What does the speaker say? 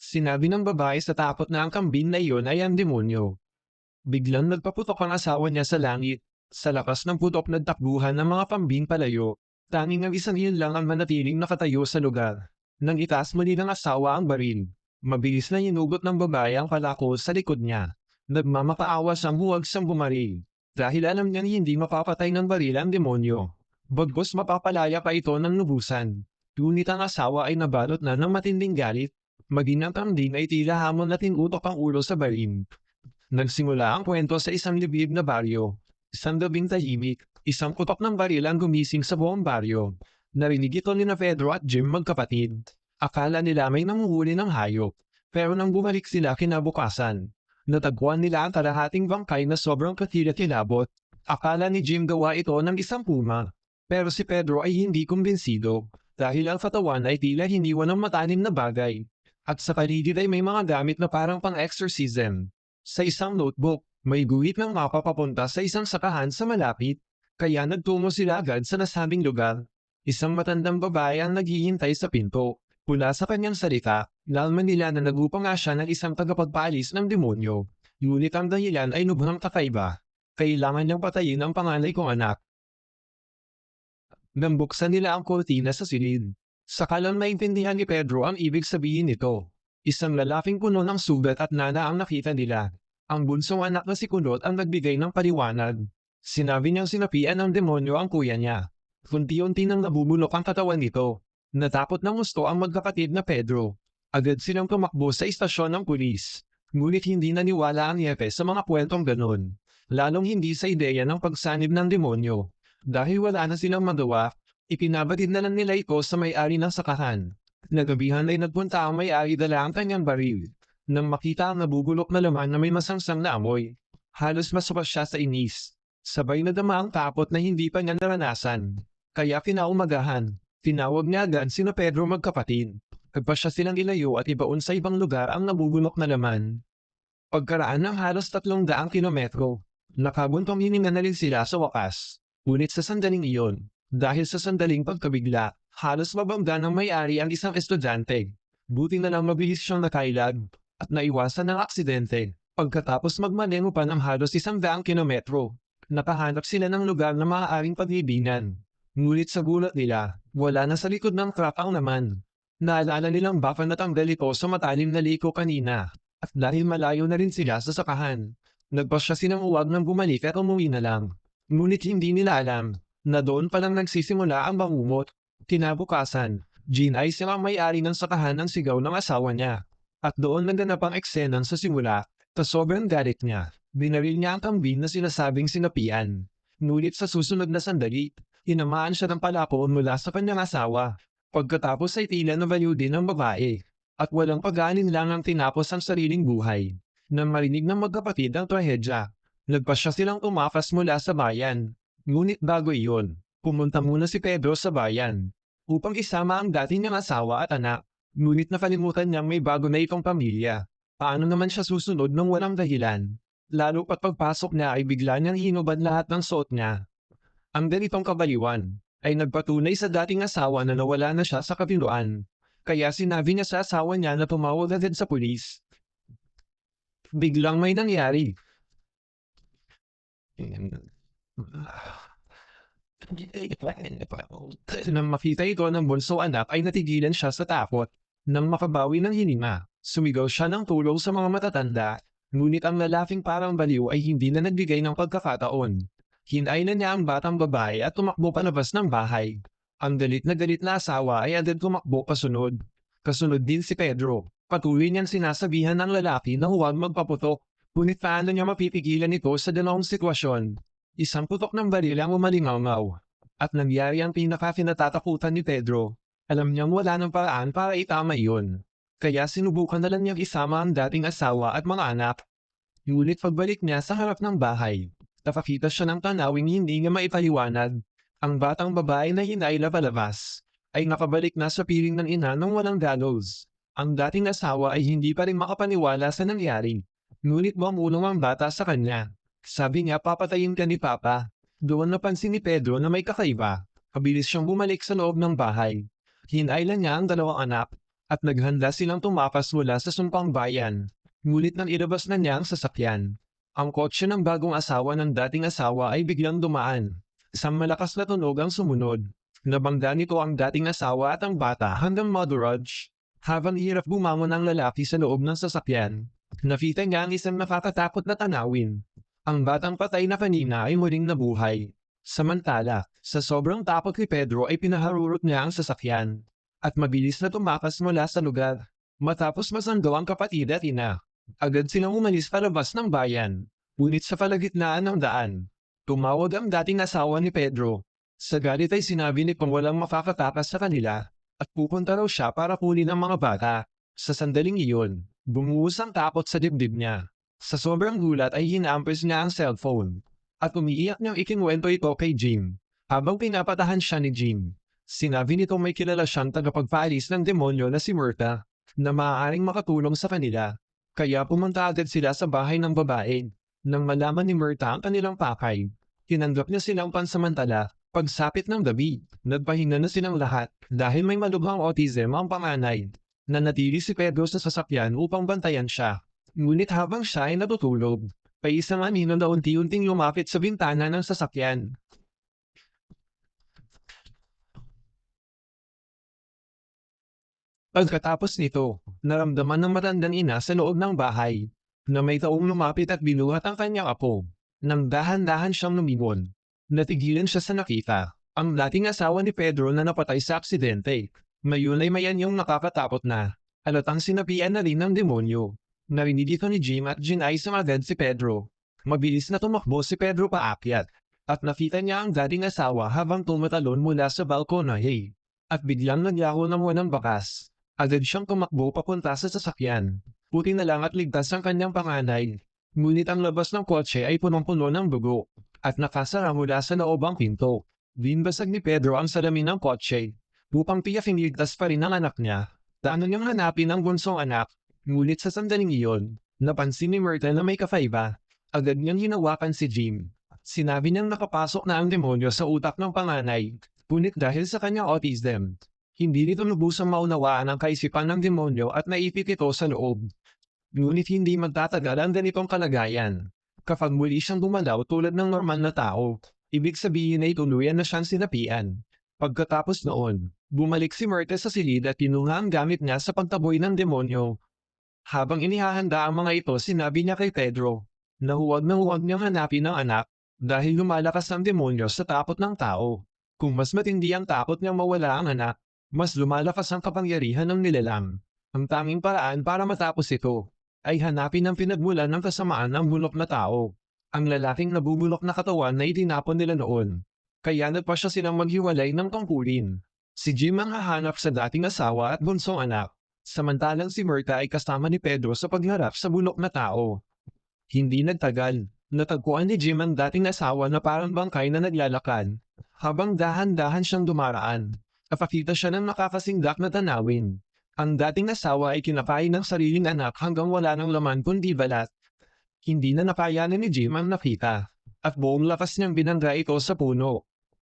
Sinabi ng babae sa takot na ang kambing na iyon ay ang demonyo. Biglang nagpaputok ang asawa niya sa langit. Sa lakas ng putok nagtakbuhan ng mga pambing palayo. Tanging ang isang iyon lang ang manatiling nakatayo sa lugar. Nang itaas muli ng asawa ang baril. Mabilis na hinugot ng babae ang palako sa likod niya. Nagmamakaawas ang huwag siyang bumaril. Dahil alam niya hindi mapapatay ng baril ang demonyo. Bagkos mapapalaya pa ito ng lubusan. Ngunit ang asawa ay nabalot na ng matinding galit. Maging ang kambing ay tila hamon na tinutok ang ulo sa barin. Nagsimula ang kwento sa isang libib na baryo. Isang gabing tahimik, isang putok ng baril ang gumising sa buong baryo. Narinig ito ni na Pedro at Jim magkapatid. Akala nila may nanguhuli ng hayop. Pero nang bumalik sila kinabukasan, natagpuan nila ang kalahating bangkay na sobrang katila-kilabot. Akala ni Jim gawa ito ng isang puma. Pero si Pedro ay hindi kumbinsido dahil ang katawan ay tila hiniwan ng matanim na bagay. At sa paligid ay may mga gamit na parang pang-exorcism. Sa isang notebook, may guhit ng mapa papunta sa isang sakahan sa malapit. Kaya nagtungo sila agad sa nasabing lugar. Isang matandang babae ang naghihintay sa pinto. Mula sa kanyang salita, nalman nila na nagupang nga siya ng isang tagapagpaalis ng demonyo. Ngunit ang dahilan ay lubhang kakaiba. Kailangan niyang patayin ang panganay kong anak. Nang nila ang kortina sa silid. Saka lang maintindihan ni Pedro ang ibig sabihin nito. Isang lalaking puno ng sugat at nana ang nakita nila. Ang bunsong anak na si Kulot ang nagbigay ng paliwanag. Sinabi niyang sinapian ng demonyo ang kuya niya. Kunti-unti nang nabubulok ang katawan nito. Natakot ng gusto ang magkapatid na Pedro. Agad silang tumakbo sa istasyon ng pulis. Ngunit hindi naniwala ang Yepe sa mga kwentong ganon. Lalong hindi sa ideya ng pagsanib ng demonyo. Dahil wala na silang magawa, ipinabatid na lang nila ito sa may-ari ng sakahan. Nagabihan ay nagpunta ang may-ari dala ang kanyang baril. Nang makita ang nabubulok na laman na may masangsang na amoy, halos masupas siya sa inis. Sabay na dama ang takot na hindi pa niya naranasan. Kaya kinaumagahan, tinawag niya agad sina Pedro magkapatid. Nagpasya silang ilayo at ibaon sa ibang lugar ang nabubulok na laman. Pagkaraan ng halos tatlong daang kilometro, nakabuntong hininganalin sila sa wakas. Ngunit sa sandaling iyon, dahil sa sandaling pagkabigla, halos mabangga ng may-ari ang isang estudyante. Buti na lang mabilis siyang nakailag at naiwasan ng aksidente. Pagkatapos magmaneho pa ng halos isang daang kilometro, nakahanap sila ng lugar na maaaring paglibingan. Ngunit sa gulat nila, wala na sa likod ng truck ang naman. Naalala nilang baka natanggal ito sa matalim na liko kanina. At dahil malayo na rin sila sa sakahan, nagpasya silang uwag ng bumalik at umuwi na lang. Ngunit hindi nila alam na doon pa lang nagsisimula ang bangumot. Kinabukasan, Jean ay silang may-ari ng sakahan ng sigaw ng asawa niya. At doon naganap ang eksenang sa simula, ta sobrang galit niya. Binaril niya ang kambing na sinasabing sinapian. Ngunit sa susunod na sandali, hinamaan siya ng palapoon mula sa kanyang asawa. Pagkatapos ay tila nabaliw din ng babae. At walang pag-aanin lang ang tinapos ang sariling buhay. Nang marinig ng magkapatid ang trahedya, nagpasya silang umakas mula sa bayan. Ngunit bago iyon, pumunta muna si Pedro sa bayan upang isama ang dati niyang asawa at anak. Ngunit nakalimutan niyang may bago na itong pamilya. Paano naman siya susunod nang walang dahilan? Lalo pat pagpasok niya ay bigla niyang hinubad lahat ng suot niya. Ang ganitong kabaliwan ay nagpatunay sa dating asawa na nawala na siya sa kabiluan. Kaya sinabi niya sa asawa niya na tumawag agad sa pulis. Biglang may nangyari. Nang makita ito ng bunso anak ay natigilan siya sa takot. Nang makabawi ng hininga, sumigaw siya ng tulong sa mga matatanda. Ngunit ang lalaking parang baliw ay hindi na nagbigay ng pagkakataon. Hinay na niya ang batang babae at tumakbo palabas ng bahay. Ang galit na galit na asawa ay agad tumakbo kasunod. Kasunod din si Pedro. Patuloy niyang sinasabihan ng lalaki na huwag magpaputok. Ngunit paano niya mapipigilan ito sa dalawang sitwasyon? Isang putok ng baril ang umalingaw At nangyari ang pinaka-kinatatakutan ni Pedro. Alam niyang wala ng paraan para itama iyon. Kaya sinubukan na lang niyang isama ang dating asawa at mga anak. Ngunit pagbalik niya sa harap ng bahay, nakakita siya ng tanawing hindi niya maipaliwanag. Ang batang babae na hinayla palabas ay nakabalik na sa piling ng ina nang walang gallows. Ang dating asawa ay hindi pa rin makapaniwala sa nangyari. Ngunit mamulong ang bata sa kanya. Sabi niya papatayin ka ni Papa. Doon napansin ni Pedro na may kakaiba. Kabilis siyang bumalik sa loob ng bahay. Hinailan niya ang dalawang anak at naghanda silang tumakas mula sa sumpang bayan. Ngunit nang ilabas na niya ang sasakyan, ang kotse ng bagong asawa ng dating asawa ay biglang dumaan. Isang malakas na tunog ang sumunod. Nabangga nito ang dating asawa at ang bata hanggang madurage. Habang hirap bumangon ang lalaki sa loob ng sasakyan, nakita niya ang isang nakakatakot na tanawin. Ang batang patay na kanina ay muling nabuhay. Samantala, sa sobrang takot ni Pedro ay pinaharurot niya ang sasakyan at mabilis na tumakas mula sa lugar. Matapos masando ang kapatid at ina, agad silang umalis palabas ng bayan. Ngunit sa palagitnaan ng daan, tumawag ang dating asawa ni Pedro. Sa galit ay sinabi ni Pang walang makakatakas sa kanila at pupunta raw siya para kunin ang mga bata. Sa sandaling iyon, bumuhos ang takot sa dibdib niya. Sa sobrang gulat ay hinampes niya ang cellphone at umiiyak niyang ikinwento ito kay Jim. Habang pinapatahan siya ni Jim, sinabi nito may kilala siyang tagapagpaalis ng demonyo na si Murta na maaaring makatulong sa kanila. Kaya pumunta agad sila sa bahay ng babae. Nang malaman ni Murta ang kanilang pakay, tinanggap niya silang pansamantala. Pagsapit ng gabi, nagpahinga na silang lahat dahil may malubhang autism ang panganay. Nanatili si Pedro sa sasakyan upang bantayan siya. Ngunit habang siya ay natutulog, may isang anino na unti-unting lumapit sa bintana ng sasakyan. Pagkatapos nito, naramdaman ng matandang ina sa loob ng bahay na may taong lumapit at binuhat ang kanyang apo. Nang dahan-dahan siyang lumingon, natigilan siya sa nakita. Ang dating asawa ni Pedro na napatay sa aksidente. Mayon ay mayan yung nakakatakot na. Alatang sinapian na rin ng demonyo. Narinig ito ni Jim at ginay sumagad si Pedro. Mabilis na tumakbo si Pedro paakyat. At nakita niya ang dating asawa habang tumatalon mula sa balkona hey. At biglang nagyako ng walang bakas. Agad siyang tumakbo papunta sa sasakyan. Puti na lang at ligtas ang kanyang panganay. Ngunit ang labas ng kotse ay punong-puno ng dugo. At nakasara mula sa loob ang pinto. Binbasag ni Pedro ang salamin ng kotse. Upang tiyaking ligtas pa rin ang anak niya. Taano niyang hanapin ang bunsong anak. Ngunit sa sandaling iyon, napansin ni Myrtle na may kakaiba. Agad niyang hinawakan si Jim. Sinabi niyang nakapasok na ang demonyo sa utak ng panganay. Ngunit dahil sa kanyang autism, hindi nito lubusang maunawaan ang kaisipan ng demonyo at naipit ito sa loob. Ngunit hindi magtatagal ang ganitong kalagayan. Kapag muli siyang dumalaw tulad ng normal na tao, ibig sabihin ay tuluyan na siyang sinapian. Pagkatapos noon, bumalik si Myrtle sa silid at tinunga ang gamit niya sa pagtaboy ng demonyo. Habang inihahanda ang mga ito sinabi niya kay Pedro, na huwag na huwag niyang hanapin ang anak dahil lumalakas ang demonyo sa takot ng tao. Kung mas matindi ang takot niyang mawala ang anak, mas lumalakas ang kapangyarihan ng nilalang. Ang tanging paraan para matapos ito ay hanapin ang pinagmulan ng kasamaan ng bulok na tao. Ang lalaking nabubulok na katawan na itinapon nila noon. Kaya nagpa siya silang maghiwalay ng tungkulin. Si Jim ang hahanap sa dating asawa at bunsong anak. Samantalang si Myrta ay kasama ni Pedro sa pagharap sa bulok na tao. Hindi nagtagal, natagpuan ni Jim ang dating asawa na parang bangkay na naglalakad. Habang dahan-dahan siyang dumaraan, napakita siya ng nakakasingdak na tanawin. Ang dating asawa ay kinakain ng sariling anak hanggang wala ng laman kundi balat. Hindi na nakayanan ni Jim ang nakita, at buong lakas niyang binangga ito sa puno.